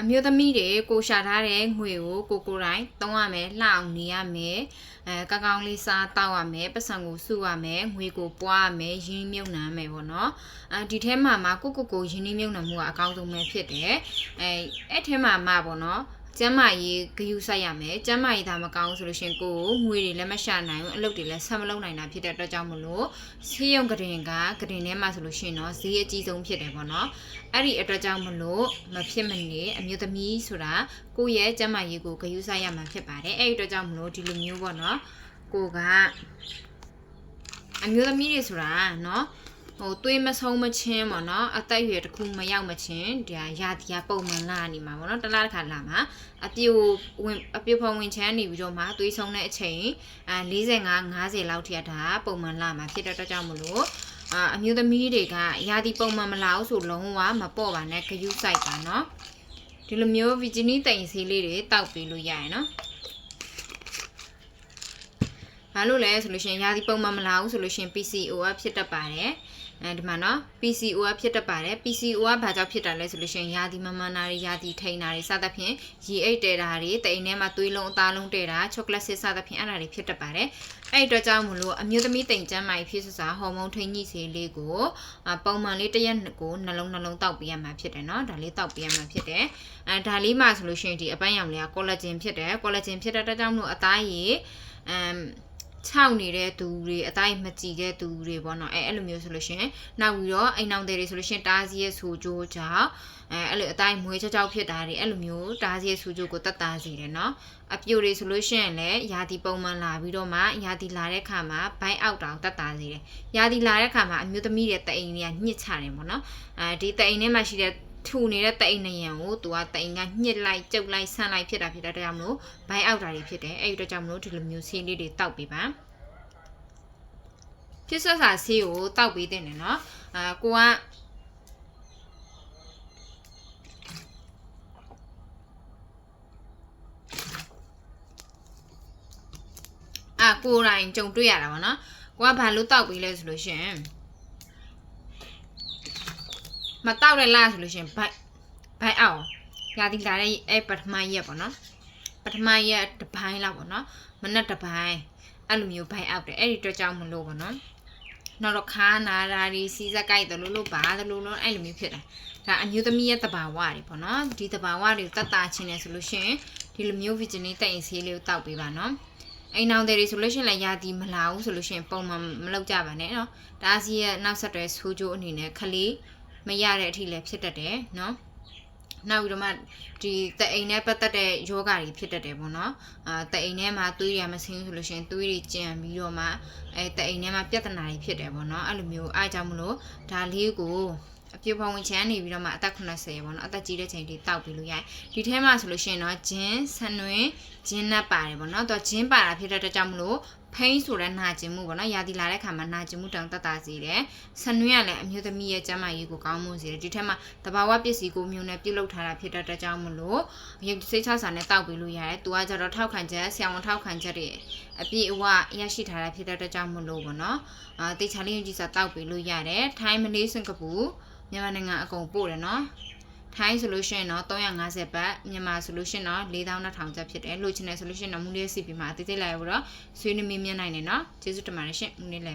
အမျိုးသမီးတွေကိုရှာထားတဲ့ငွေကိုကိုကိုယ်တိုင်သုံးရမယ်လှအောင်နေရမယ်အဲကောင်းကောင်းလေးစားတောက်ရမယ်ပတ်စံကိုစုရမယ်ငွေကိုပွားရမယ်ရင်းနှီးမြုပ်နှံရမယ်ပေါ့နော်အဲဒီထဲမှာမှကိုကိုကိုရင်းနှီးမြုပ်နှံမှုကအကောင်းဆုံးပဲဖြစ်တယ်အဲအဲ့ထဲမှာမှပေါ့နော် ကျမ်းမာရေးဂယုစိုက်ရမယ်ကျမ်းမာရေးဒါမကောင်းဆိုလို့ရှရင်ကိုယ်ငွေတွေလည်းမရှာနိုင်ဘူးအလုပ်တွေလည်းဆက်မလုပ်နိုင်တာဖြစ်တဲ့အတွက်ကြောင့်မလို့ဆေးရုံကတင်ကကတင်ထဲမှာဆိုလို့ရှရင်တော့ဈေးအကြီးဆုံးဖြစ်တယ်ပေါ့နော်အဲ့ဒီအတွက်ကြောင့်မလို့မဖြစ်မနေအမျိုးသမီးဆိုတာကိုယ့်ရဲ့ကျန်းမာရေးကိုဂရုစိုက်ရမှာဖြစ်ပါတယ်အဲ့ဒီအတွက်ကြောင့်မလို့ဒီလိုမျိုးပေါ့နော်ကိုကအမျိုးသမီးတွေဆိုတာနော် ဟိုသွေးမဆုံးမချင်းပေါ့နော်အသက်အရွယ်တစ်ခုမရောက်မချင်းဒီဟာရာသီကပုံမှန်လာနေမှာပေါ့နော်တစ်လားတစ်ခါလာမှာအပြိုဝင်အပြိုဖုံဝင်ချမ်းနေပြီးတော့မှသွေးဆုံးတဲ့အချိန်အဲ45 50လောက်ထိကဒါပုံမှန်လာမှာဖြစ်တဲ့အတွက်ကြောင့်မလို့အာအမျိုးသမီးတွေကရာသီပုံမှန်မလာဘူးဆိုလုံးဝမပေါ့ပါနဲ့ဂယုစိုက်ပါနော်ဒီလိုမျိုးဗီဂျီနီတိန်ဆေးလေးတွေတောက်ပေးလို့ရရနော်ဘာလို့လဲဆိုလို့ရှိရင်ရာသီပုံမှန်မလာဘူးဆိုလို့ရှိရင် PCOS ဖြစ်တတ်ပါတယ် အဲဒီမှာနော် PCOS ဖြစ်တတ်ပါတယ် PCOS ဘာကြောင့်ဖြစ်တာလဲဆိုလို့ရှိရင်ရာသီမမှန်တာတွေရာသီထိန်တာတွေစသဖြင့်ရေအိတ်တဲတာတွေတိန်ထဲမှာသွေးလုံးအသားလုံးတဲတာချောကလက်စစ်စသဖြင့်အဲ့ဒါတွေဖြစ်တတ်ပါတယ်အဲ့ဒီအတွက်ကြောင့်မလို့အမျိုးသမီးတိန်ကျန်းမာရေးဖြစ်စစာဟော်မုန်းထိန်းညှိစေးလေးကိုအာပုံမှန်လေးတစ်ရက်ကိုနှလုံးနှလုံးတောက်ပေးရမှာဖြစ်တယ်နော်ဒါလေးတောက်ပေးရမှာဖြစ်တယ်အဲဒါလေးမှဆိုလို့ရှိရင်ဒီအပန်းရောင်လေးကကောလာဂျင်ဖြစ်တယ်ကောလာဂျင်ဖြစ်တဲ့အတွက်ကြောင့်မလို့အသားရည်အမ် ခြောက်နေတဲ့သူတွေအတိုင်းမကြည်တဲ့သူတွေပေါ့နော်အဲအဲ့လိုမျိုးဆိုလို့ရှိရင်နောက်ပြီးတော့အိမ်အောင်တွေဆိုလို့ရှိရင်တားစီရဲ့ဆူကြိုးကြောင့်အဲအဲ့လိုအတိုင်းမွေးချောက်ချောက်ဖြစ်တာတွေအဲ့လိုမျိုးတားစီရဲ့ဆူကြိုးကိုတက်တာစေတယ်နော်အပြိုတွေဆိုလို့ရှိရင်လည်းယာတီပုံမှန်လာပြီးတော့မှယာတီလာတဲ့ခါမှာဘိုင်းအောက်တောင်တက်တာစေတယ်ယာတီလာတဲ့ခါမှာအမျိုးသမီးတွေတအိမ်တွေကညှစ်ချတယ်ပေါ့နော်အဲဒီတအိမ်ထဲမှာရှိတဲ့ ထူနေတဲ့တိန်နယံကိုသူကတိန်ကညှစ်လိုက်ကျုပ်လိုက်ဆန့်လိုက်ဖြစ်တာဖြစ်တဲ့အတွက်ကြောင့်မလို့ဘိုင်းအောက်တာတွေဖြစ်တယ်အဲ့ဒီအတွက်ကြောင့်မလို့ဒီလိုမျိုးဆေးလေးတွေတောက်ပေးပါဖြစ်ဆက်စာဆေးကိုတောက်ပေးတဲ့တယ်နော်အာကိုကအာကိုယ်တိုင်ကြုံတွေ့ရတာပေါ့နော်ကိုကဘာလို့တောက်ပေးလဲဆိုလို့ရှရင် မတောက်ရလားဆိုလို့ရှရင်ဘိုက်ဘိုက်အောင်ရာဒီလာတဲ့အဲ့ပထမရက်ပေါ့နော်ပထမရက်တစ်ပိုင်းလောက်ပေါ့နော်မနက်တစ်ပိုင်းအဲ့လိုမျိုးဘိုက်အောက်တယ်အဲ့ဒီအတွက်ကြောင့်မလို့ပေါ့နော်နောက်တော့ခါနာတာတွေစီးစက်ကြိုက်တယ်လို့လို့ပါတယ်လို့လို့အဲ့လိုမျိုးဖြစ်တာဒါအမျိုးသမီးရဲ့တဘာဝတွေပေါ့နော်ဒီတဘာဝတွေကိုတတ်တာချင်းနေဆိုလို့ရှိရင်ဒီလိုမျိုးဗီဂျနီတိတ်ဆေးလေးကိုတောက်ပေးပါနော်အိမ်အောင်တွေဆိုလို့ရှိရင်လည်းယာတီမလာဘူးဆိုလို့ရှိရင်ပုံမှန်မလုပ်ကြပါနဲ့နော်ဒါစီရဲ့နောက်ဆက်တွဲဆိုးကျိုးအနေနဲ့ခလေး မရတဲ့အထိလည်းဖြစ်တတ်တယ်နော်နောက်ပြီးတော့မှဒီတအိမ်နဲ့ပတ်သက်တဲ့ယောဂါတွေဖြစ်တတ်တယ်ပေါ့နော်အာတအိမ်ထဲမှာသွေးရမဆင်းဆိုလို့ရှိရင်သွေးတွေကျန်ပြီးတော့မှအဲတအိမ်ထဲမှာပြဿနာတွေဖြစ်တယ်ပေါ့နော်အဲ့လိုမျိုးအားကြောင့်မလို့ဒါလေးကိုအပြည့်ဖုံဝင်ချမ်းနေပြီးတော့မှအသက်80ပေါ့နော်အသက်ကြီးတဲ့ချိန်ထိတောက်ပြီးလို့ရတယ်ဒီထဲမှာဆိုလို့ရှိရင်တော့ဂျင်းဆန်နွင်ဂျင်းနပ်ပါတယ်ပေါ့နော်တော့ဂျင်းပါတာဖြစ်တဲ့အတွက်ကြောင့်မလို့ ဖိန်းဆိုတဲ့နာကျင်မှုပေါ့နော်ရာသီလာတဲ့ခါမှာနာကျင်မှုတောင်တက်တာစေတယ်ဆန်နွင်ကလည်းအမျိုးသမီးရဲ့ကျန်းမာရေးကိုကောင်းမွန်စေတယ်ဒီထက်မှာတဘာဝပစ္စည်းကိုမျိုးနဲ့ပြုတ်လုထားတာဖြစ်တဲ့အတွက်ကြောင့်မလို့ရုပ်စိတ်ချစာနဲ့တောက်ပြီးလို့ရတယ်သူကကြတော့ထောက်ခံချက်ဆရာဝန်ထောက်ခံချက်တွေအပြည့်အဝရရှိထားတာဖြစ်တဲ့အတွက်ကြောင့်မလို့ပေါ့နော်အာတေချာလေးယုံကြည်စာတောက်ပြီးလို့ရတယ်ထိုင်းမလေးစင်ကာပူမြန်မာနိုင်ငံအကုန်ပို့တယ်နော် ထိုင်းဆိုလို့ရှိရင်တော့350ဘတ်မြန်မာဆိုလို့ရှိရင်တော့4200ကျပ်ဖြစ်တယ်လို့ချင်တယ်ဆိုလို့ရှိရင်တော့မူလေးစီပီမှာအသေးသေးလိုက်ရတော့ဆွေးနွေးမေးမြန်းနိုင်တယ်နော်ကျေးဇူးတင်ပါတယ်ရှင်မူလေးလည်း